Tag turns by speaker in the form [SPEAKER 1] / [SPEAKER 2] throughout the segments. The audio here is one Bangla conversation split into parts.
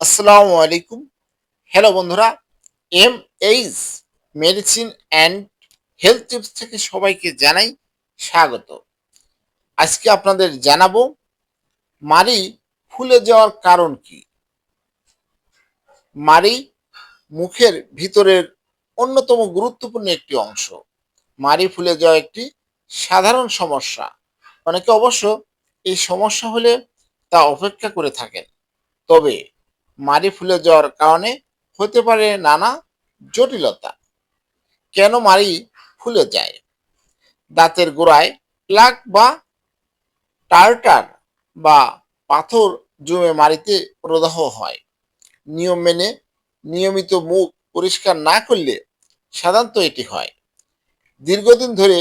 [SPEAKER 1] আসসালামু আলাইকুম। হ্যালো বন্ধুরা M H medicine and health tips থেকে সবাইকে জানাই স্বাগত। আজকে আপনাদের জানাব, মারি ফুলে যাওয়ার কারণ কি? মারি মুখের ভিতরের অন্যতম গুরুত্বপূর্ণ একটি অংশ। মারি ফুলে যাওয়া একটি সাধারণ সমস্যা। অনেকে অবশ্য এই সমস্যা হলে তা অপেক্ষা করে থাকেন। তবে মাড়ি ফুলে যাওয়ার কারণে হতে পারে নানা জটিলতা। কেন মারি ফুলে যায়? দাঁতের গোড়ায় প্লাক বা টার্টার বা পাথর জমে মারিতে প্রদাহ হয়। নিয়ম মেনে নিয়মিত মুখ পরিষ্কার না করলে সাধারণত এটি হয়। দীর্ঘদিন ধরে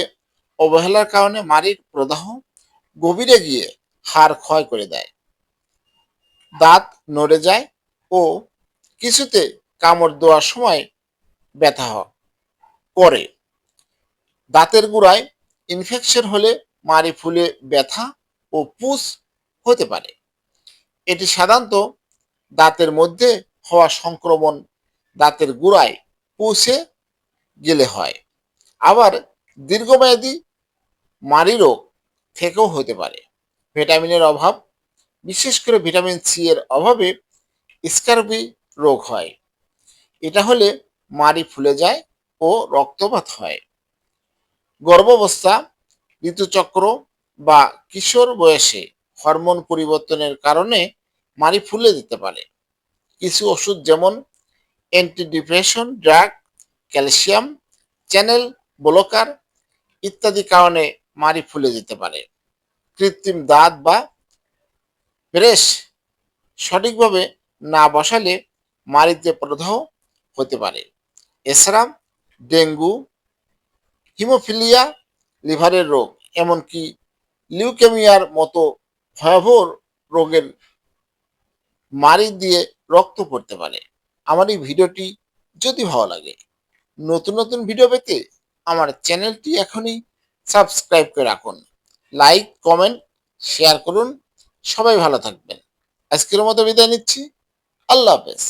[SPEAKER 1] অবহেলার কারণে মাড়ির প্রদাহ গভীরে গিয়ে হাড় ক্ষয় করে দেয়। দাঁত নড়ে যায় ও কিছুতে কামড় দেওয়ার সময় ব্যথা করে দাঁতের গোড়ায় ইনফেকশন হলে মাড়ি ফুলে ব্যথা ও পুষ হতে পারে। এটি সাধারণত দাঁতের মধ্যে হওয়া সংক্রমণ দাঁতের গোড়ায় পুষে গেলে হয়। আবার দীর্ঘমেয়াদী মাড়ি রোগ থেকেও হতে পারে। ভিটামিনের অভাব, বিশেষ করে ভিটামিন সি এর অভাবে স্কারবি রোগ হয়। এটা হলে মাড়ি ফুলে যায় ও রক্তপাত হয়। গর্ভাবস্থা, ঋতুচক্র বা কিশোর বয়সে হরমোন পরিবর্তনের কারণে মাড়ি ফুলে দিতে পারে। কিছু ওষুধ যেমন antidepression drug calcium channel blocker ইত্যাদি কারণে মাড়ি ফুলে যেতে পারে। কৃত্রিম দাঁত বা ব্রেশ সঠিকভাবে না বসালে মাড়িতে প্রদাহ হতে পারে। এছাড়া ডেঙ্গু, হিমোফিলিয়া, লিভারের রোগ, এমনকি লিউকেমিয়ার মতো ভয়াবহ রোগের মারি দিয়ে রক্ত পড়তে পারে। আমার এই ভিডিওটি যদি ভালো লাগে, নতুন নতুন ভিডিও পেতে আমার চ্যানেলটি এখনই সাবস্ক্রাইব করে রাখুন। লাইক, কমেন্ট, শেয়ার করুন। সবাই ভালো থাকবেন। আজকের মতো বিদায় নিচ্ছি। আল্লাহ হাফেজ